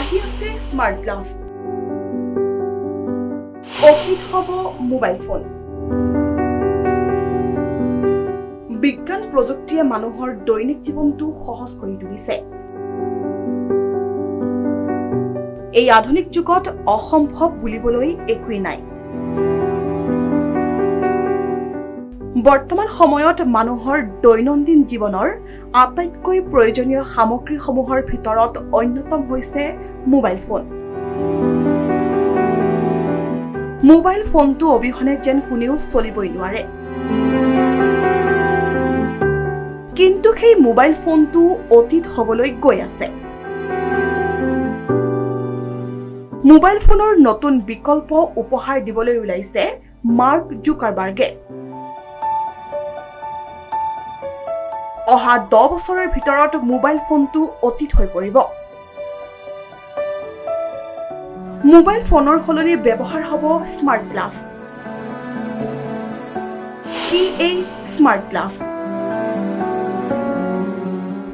আহি আছে smart glass অতীত হ'ব মোবাইল ফোন বিজ্ঞান প্ৰযুক্তিয়ে মানুহৰ দৈনিক জীৱনটো সহজ কৰি তুলিছে। এই আধুনিক যুগত অসম্ভৱ বুলিবলৈ একোৱেই নাই। বৰ্তমান সময়ত মানুহৰ দৈনন্দিন জীৱনৰ আটাইতকৈ প্ৰয়োজনীয় সামগ্ৰীসমূহৰ ভিতৰত অন্যতম হৈছে মোবাইল ফোন। মোবাইল ফোনটো অবিহনে যেন কোনেও চলিবই নোৱাৰে। কিন্তু সেই মোবাইল ফোনটো অতীত হ'বলৈ গৈ আছে। মোবাইল ফোনৰ নতুন বিকল্প উপহাৰ দিবলৈ ওলাইছে মাৰ্ক জুকাৰবাৰ্গে। অহা দহ বছৰৰ ভিতৰত মোবাইল ফোনটো অতীত হৈ পৰিব। মোবাইল ফোনৰ সলনি ব্যৱহাৰ হ'ব স্মাৰ্ট গ্লাছ কি এই স্মাৰ্ট গ্লাছ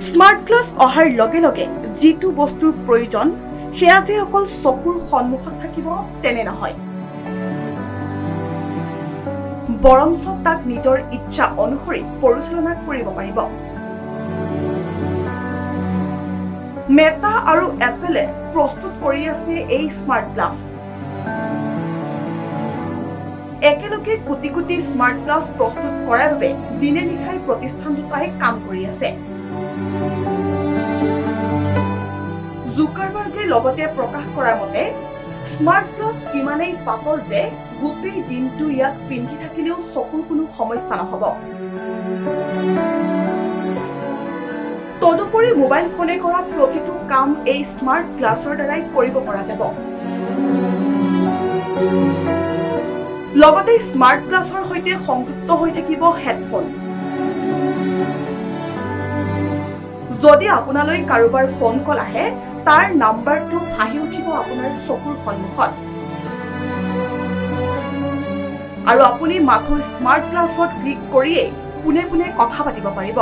স্মাৰ্ট গ্লাছ অহাৰ লগে লগে যিটো বস্তুৰ প্ৰয়োজন, সেয়া যে অকল চকুৰ সন্মুখত থাকিব তেনে নহয়। বৰঞ্চ তাক নিজৰ ইচ্ছা অনুসৰি পৰিচালনা কৰিব পাৰিব। মেটা আৰু এপেলে প্ৰস্তুত কৰি আছে এই স্মাৰ্ট গ্লাছ একেলগে কোটি কোটি স্মাৰ্ট গ্লাছ প্ৰস্তুত কৰাৰ বাবে দিনে নিশাই প্ৰতিষ্ঠান দুটাই কাম কৰি আছে। জুকাৰবাৰ্গে লগতে প্ৰকাশ কৰাৰ মতে স্মাৰ্ট গ্লাছ ইমানেই পাতল যে গোটেই দিনটো ইয়াক পিন্ধি থাকিলেও চকুৰ কোনো সমস্যা নহ'ব। তদুপৰি মোবাইল ফোনে কৰা প্ৰতিটো কাম এই স্মাৰ্ট গ্লাছৰ দ্বাৰাই কৰিব পৰা যাব। লগতে স্মাৰ্ট গ্লাছৰ সৈতে সংযুক্ত হৈ থাকিব হেডফোন যদি আপোনালৈ কাৰোবাৰ ফোন কল আহে তাৰ নাম্বাৰটো ভাহি উঠিব আপোনাৰ চকুৰ সন্মুখত। আৰু আপুনি মাথো স্মাৰ্ট গ্লাছত ক্লিক কৰিয়েই পোনে পোনে কথা পাতিব পাৰিব।